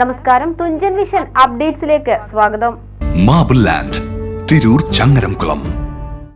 നമസ്കാരം തുഞ്ചൻ വിഷൻ അപ്ഡേറ്റ്സിലേക്ക് സ്വാഗതം. Marble land Tirur Changaramkulam.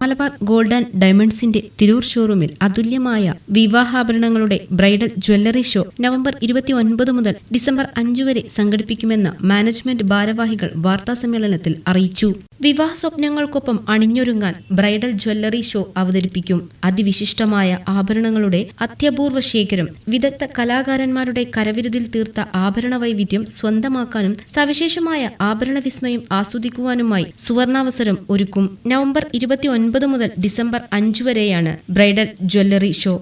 Malabar gold and ഡയമണ്ട്സിന്റെ Tirur ഷോറൂമിൽ അതുല്യമായ വിവാഹാഭരണങ്ങളുടെ ബ്രൈഡൽ ജ്വല്ലറി ഷോ നവംബർ ഇരുപത്തി ഒൻപത് മുതൽ ഡിസംബർ അഞ്ചു വരെ സംഘടിപ്പിക്കുമെന്ന് മാനേജ്മെന്റ് ഭാരവാഹികൾ വാർത്താസമ്മേളനത്തിൽ അറിയിച്ചു. വിവാഹ സ്വപ്നങ്ങൾക്കൊപ്പം അണിഞ്ഞൊരുങ്ങാൻ ബ്രൈഡൽ ജ്വല്ലറി ഷോ അവതരിപ്പിക്കും. അതിവിശിഷ്ടമായ ആഭരണങ്ങളുടെ അത്യപൂർവ ശേഖരം വിദഗ്ധ കലാകാരന്മാരുടെ കരവിരുതിൽ തീർത്ത ആഭരണ വൈവിധ്യം സ്വന്തമാക്കാനും സവിശേഷമായ ആഭരണ വിസ്മയം ആസ്വദിക്കുവാനുമായി സുവർണാവസരം ഒരുക്കും. നവംബർ ഇരുപത്തി ഒൻപത് മുതൽ ഡിസംബർ അഞ്ചു വരെയാണ് bridal jewellery show.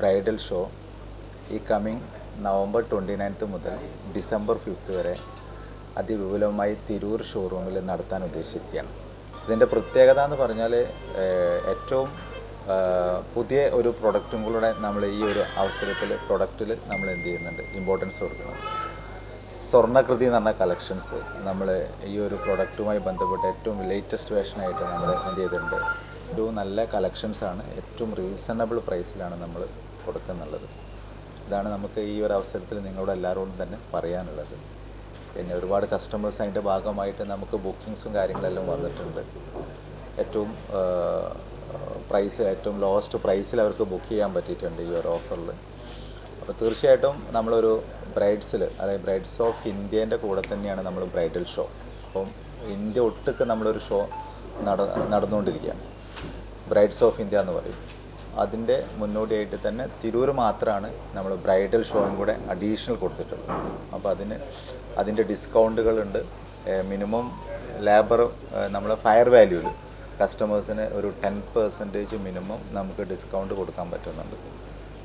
Bridal show ഈ കമ്മിങ് നവംബർ ട്വന്റി നയൻത്ത് മുതൽ ഡിസംബർ ഫിഫ്ത്ത് വരെ അതിവിപുലമായി തിരൂർ ഷോറൂമിൽ നടത്താൻ ഉദ്ദേശിക്കുകയാണ്. ഇതിന്റെ പ്രത്യേകത എന്ന് പറഞ്ഞാൽ ഏറ്റവും പുതിയ ഒരു പ്രൊഡക്റ്റും കൂടെ നമ്മൾ ഈ ഒരു അവസരത്തിൽ പ്രൊഡക്റ്റിൽ നമ്മൾ എന്ത് ചെയ്യുന്നുണ്ട്? ഇമ്പോർട്ടൻസ് കൊടുക്കണം സ്വർണകൃതി എന്ന് പറഞ്ഞ കളക്ഷൻസ് നമ്മൾ ഈ ഒരു പ്രൊഡക്റ്റുമായി ബന്ധപ്പെട്ട് ഏറ്റവും ലേറ്റസ്റ്റ് വേഷനായിട്ട് നമ്മൾ എന്ത് ചെയ്തിട്ടുണ്ട്? ഒരു നല്ല കളക്ഷൻസാണ് ഏറ്റവും റീസണബിൾ പ്രൈസിലാണ് നമ്മൾ കൊടുക്കുന്നുള്ളത്. ഇതാണ് നമുക്ക് ഈ ഒരു അവസരത്തിൽ നിങ്ങളോട് എല്ലാവരോടും തന്നെ പറയാനുള്ളത്. പിന്നെ ഒരുപാട് കസ്റ്റമേഴ്സ് അതിന്റെ ഭാഗമായിട്ട് നമുക്ക് ബുക്കിങ്സും കാര്യങ്ങളെല്ലാം വന്നിട്ടുണ്ട്. ഏറ്റവും പ്രൈസ് ഏറ്റവും ലോവസ്റ്റ് പ്രൈസിൽ അവർക്ക് ബുക്ക് ചെയ്യാൻ പറ്റിയിട്ടുണ്ട് ഈ ഒരു ഓഫറിൽ അപ്പോൾ തീർച്ചയായിട്ടും നമ്മളൊരു ബ്രൈഡ്സിൽ അതായത് ബ്രൈഡ്സ് ഓഫ് ഇന്ത്യേന്റെ കൂടെ തന്നെയാണ് നമ്മൾ ബ്രൈഡൽ ഷോ അപ്പം ഇന്ത്യ ഒട്ടുക്ക് നമ്മളൊരു ഷോ നട നടന്നുകൊണ്ടിരിക്കുകയാണ്. ബ്രൈഡ്സ് ഓഫ് ഇന്ത്യ എന്ന് പറയും. അതിന്റെ മുന്നോടിയായിട്ട് തന്നെ തിരൂർ മാത്രമാണ് നമ്മൾ ബ്രൈഡൽ ഷോയും കൂടെ അഡീഷണൽ കൊടുത്തിട്ടുള്ളത്. അപ്പോൾ അതിന് അതിന്റെ ഡിസ്കൗണ്ടുകളുണ്ട്. മിനിമം ലേബർ നമ്മൾ ഫയർ വാല്യൂവിൽ കസ്റ്റമേഴ്സിന് ഒരു ടെൻ പെർസെന്റേജ് മിനിമം നമുക്ക് ഡിസ്കൗണ്ട് കൊടുക്കാൻ പറ്റുന്നുണ്ട്.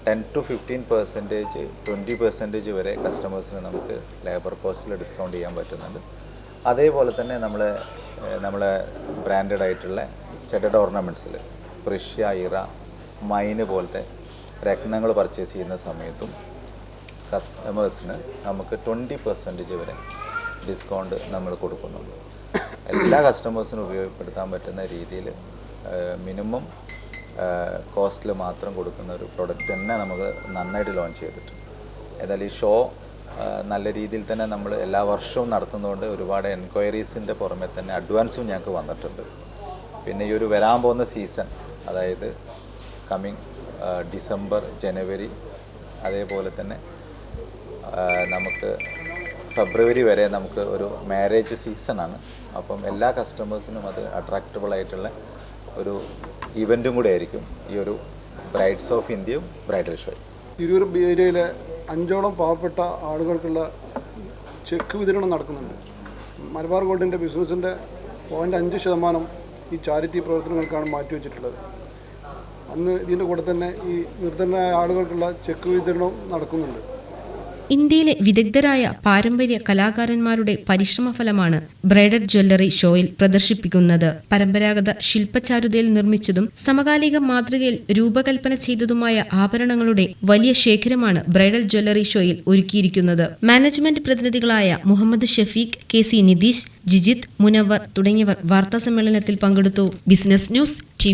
Ten to fifteen percentage twenty percentage വരെ കസ്റ്റമേഴ്സിന് നമുക്ക് ലേബർ കോസ്റ്റിൽ ഡിസ്കൗണ്ട് ചെയ്യാൻ പറ്റുന്നുണ്ട്. അതേപോലെ തന്നെ നമ്മൾ നമ്മളെ ബ്രാൻഡഡ് ആയിട്ടുള്ള സ്റ്റഡഡ് ഓർണമെന്റ്സിൽ പ്രഷ്യ ഇറ മൈന് പോലത്തെ രത്നങ്ങൾ പർച്ചേസ് ചെയ്യുന്ന സമയത്തും കസ്റ്റമേഴ്സിന് നമുക്ക് ട്വന്റി പെർസെന്റേജ് വരെ ഡിസ്കൗണ്ട് നമ്മൾ കൊടുക്കുന്നുണ്ട്. എല്ലാ കസ്റ്റമേഴ്സിനും ഉപയോഗപ്പെടുത്താൻ പറ്റുന്ന രീതിയിൽ മിനിമം കോസ്റ്റിൽ മാത്രം കൊടുക്കുന്ന ഒരു പ്രൊഡക്റ്റ് തന്നെ നമുക്ക് നന്നായിട്ട് ലോഞ്ച് ചെയ്തിട്ടുണ്ട്. ഏതായാലും ഈ ഷോ നല്ല രീതിയിൽ തന്നെ നമ്മൾ എല്ലാ വർഷവും നടത്തുന്നതുകൊണ്ട് ഒരുപാട് എൻക്വയറീസിന്റെ പുറമെ തന്നെ അഡ്വാൻസും ഞങ്ങൾക്ക് വന്നിട്ടുണ്ട്. പിന്നെ ഈ ഒരു വരാൻ പോകുന്ന സീസൺ അതായത് കമ്മിങ് ഡിസംബർ ജനുവരി അതേപോലെ തന്നെ നമുക്ക് ഫെബ്രുവരി വരെ നമുക്ക് ഒരു മാരേജ് സീസണാണ് അപ്പം എല്ലാ കസ്റ്റമേഴ്സിനും അത് അട്രാക്റ്റബിൾ ആയിട്ടുള്ള ഒരു ഇവന്റും കൂടെ ആയിരിക്കും. ഈ ഒരു ബ്രൈഡ്സ് ഓഫ് ഇന്ത്യയും ബ്രൈഡൽ ഷോയും തിരൂർ ഏരിയയിലെ അഞ്ചോളം പാവപ്പെട്ട ആളുകൾക്കുള്ള ചെക്ക് വിതരണം നടക്കുന്നുണ്ട്. മലബാർ ഗോൾഡിന്റെ ബിസിനസ്സിന്റെ പോയിന്റ് അഞ്ച് ശതമാനം ഈ ചാരിറ്റി പ്രവർത്തനങ്ങൾക്കാണ് മാറ്റിവെച്ചിട്ടുള്ളത്. അന്ന് ഇതിന്റെ കൂടെ തന്നെ ഈ നിർധനരായ ആളുകൾക്കുള്ള ചെക്ക് വിതരണവും നടക്കുന്നുണ്ട്. ഇന്ത്യയിലെ വിദഗ്ധരായ പാരമ്പര്യ കലാകാരന്മാരുടെ പരിശ്രമഫലമാണ് ബ്രൈഡൽ ജ്വല്ലറി ഷോയിൽ പ്രദർശിപ്പിക്കുന്നത്. പരമ്പരാഗത ശില്പചാരുതയിൽ നിർമ്മിച്ചതും സമകാലിക മാതൃകയിൽ രൂപകൽപ്പന ചെയ്തതുമായ ആഭരണങ്ങളുടെ വലിയ ശേഖരമാണ് ബ്രൈഡൽ ജ്വല്ലറി ഷോയിൽ ഒരുക്കിയിരിക്കുന്നത്. മാനേജ്മെന്റ് പ്രതിനിധികളായ മുഹമ്മദ് ഷഫീഖ് കെ സി നിതീഷ് ജിജിത് മുനവർ തുടങ്ങിയവർ വാർത്താസമ്മേളനത്തിൽ പങ്കെടുത്തു. Business news T